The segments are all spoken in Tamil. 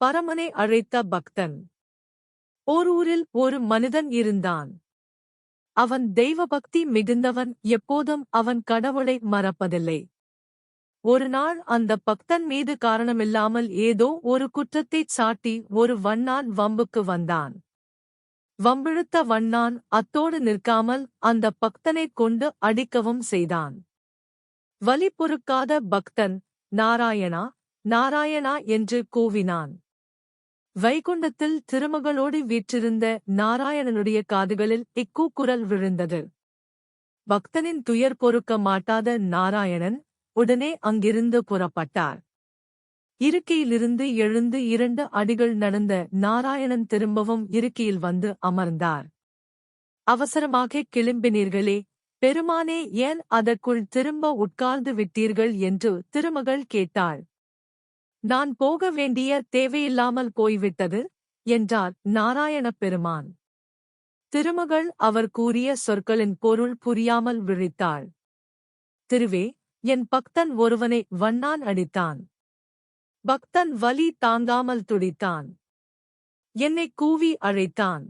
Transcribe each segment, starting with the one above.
பரமனை அழைத்த பக்தன். ஓர் ஊரில் ஒரு மனிதன் இருந்தான். அவன் தெய்வபக்தி மிகுந்தவன் எப்போதும் அவன் கடவுளை மறப்பதில்லை. ஒரு நாள் அந்த பக்தன் மீது காரணமில்லாமல் ஏதோ ஒரு குற்றத்தைச் சாட்டி ஒரு வண்ணான் வம்புக்கு வந்தான். வம்பிழுத்த வண்ணான் அத்தோடு நிற்காமல் அந்த பக்தனைக் கொண்டு அடிக்கவும் செய்தான். வலி பொறுக்காத பக்தன் நாராயணா நாராயணா என்று கூவினான். வைகுண்டத்தில் திருமகளோடு வீற்றிருந்த நாராயணனுடைய காதுகளில் இக்கூக்குரல் விழுந்தது. பக்தனின் துயர் பொறுக்க மாட்டாத நாராயணன் உடனே அங்கிருந்து புறப்பட்டார். இருக்கையிலிருந்து எழுந்து இரண்டு அடிகள் நடந்த நாராயணன் திரும்பவும் இருக்கையில் வந்து அமர்ந்தார். அவசரமாக கிளம்பினீர்களே பெருமானே ஏன் அதற்குள் திரும்ப உட்கார்ந்து விட்டீர்கள் என்று திருமகள் கேட்டாள். நான் போக வேண்டிய தேவையில்லாமல் போய்விட்டது? என்றார் நாராயணப் பெருமான் திருமகள் அவர் கூறிய சொற்களின் பொருள் புரியாமல் விழித்தாள். திருவே என் பக்தன் ஒருவனை வண்ணான் அடித்தான். பக்தன் வலி தாங்காமல் துடித்தான். என்னை கூவி அழைத்தான்.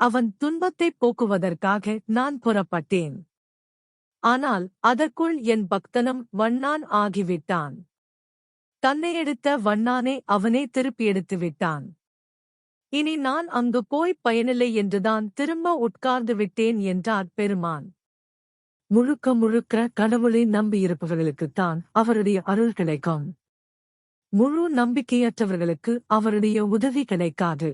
அவன் துன்பத்தைப் போக்குவதற்காக நான் புறப்பட்டேன். ஆனால் அதற்குள் என் பக்தனும் வண்ணான் ஆகிவிட்டான். தன்னை எடுத்த வண்ணானே அவனே திருப்பி எடுத்து விட்டான். இனி நான் அங்கு போய் பயனில்லை என்றுதான் திரும்ப உட்கார்ந்து விட்டேன் என்றார் பெருமான். முழுக்க முழுக்க கடவுளை நம்பியிருப்பவர்களுக்குத்தான் அவருடைய அருள் கிடைக்கும். முழு நம்பிக்கையற்றவர்களுக்கு அவருடைய உதவி கிடைக்காது.